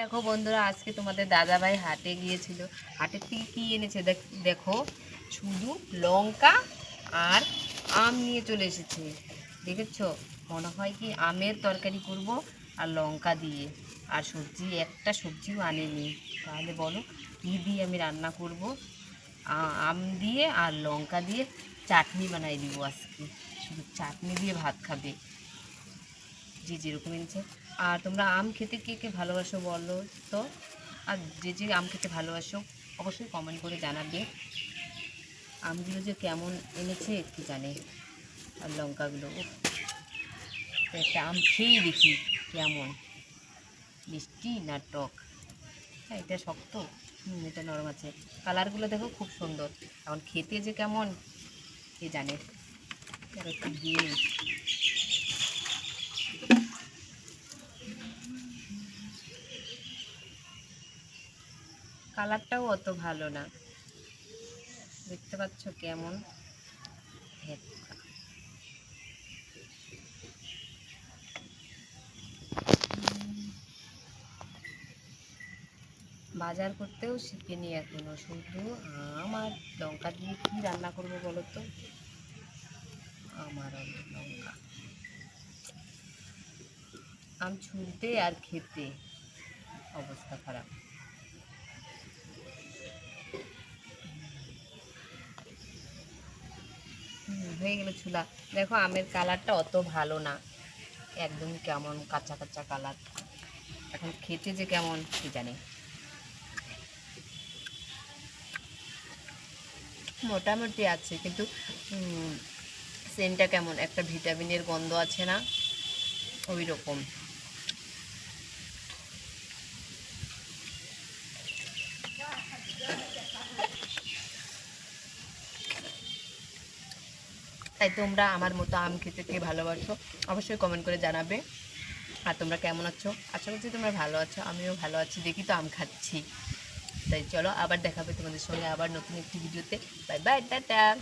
দেখো বন্ধুরা, আজকে তোমাদের দাদাভাই হাটে গিয়েছিল। হাটের থেকে কি এনেছে? দেখ- শুধু লঙ্কা আর আম নিয়ে চলে এসেছে। দেখেছ? মনে হয় কি আমের তরকারি করব আর লঙ্কা দিয়ে। আর সবজি, একটা সবজিও আনেনি। তাহলে বলো, কী দিয়ে আমি রান্না করব? আম দিয়ে আর লঙ্কা দিয়ে চাটনি বানাই দিব আজকে। শুধু চাটনি দিয়ে ভাত খাবে। যে যেরকম এনেছে আর তোমরা আম খেতে কে কে ভালোবাসো বলো তো? আর যে যে আম খেতে ভালোবাসো, অবশ্যই কমেন্ট করে জানাবে। আমগুলো যে কেমন এনেছে, কি জানে? আর লঙ্কাগুলো একটা আম খেয়েই দেখি কেমন। মিষ্টি না টক? হ্যাঁ এটা শক্ত। হুম, এটা নরম আছে। কালারগুলো দেখো খুব সুন্দর। এখন খেতে যে কেমন, কে জানে? আর একটু দিয়ে কালারটাও অত ভালো না। দেখতে পাচ্ছ কেমন। বাজার করতেও শিখিনি এখনও। শুধু আম আর লঙ্কা দিয়ে কি রান্না করব বলো তো? আমার লঙ্কা। আম ছুলতে আর খেতে অবস্থা খারাপ। হয়ে গেল ছুলা দেখো আমের কালারটা অত ভালো না। একদম কেমন কাঁচা কাঁচা কালার। এখন খেতে যে কেমন, কি জানি। মোটামুটি আছে, কিন্তু সেন্টটা কেমন? একটা ভিটামিনের গন্ধ আছে না? ওই রকম তাই তোমরা আমার মতো আম খেতে কে ভালোবাসো? অবশ্যই কমেন্ট করে জানাবে। আর তোমরা কেমন আছো? আশা করছি তোমরা ভালো আছো, আমিও ভালো আছি, দেখি তো আম খাচ্ছি। তাই চলো আবার দেখাবে তোমাদের সঙ্গে আবার নতুন একটি ভিডিওতে বাই বাই টাটা!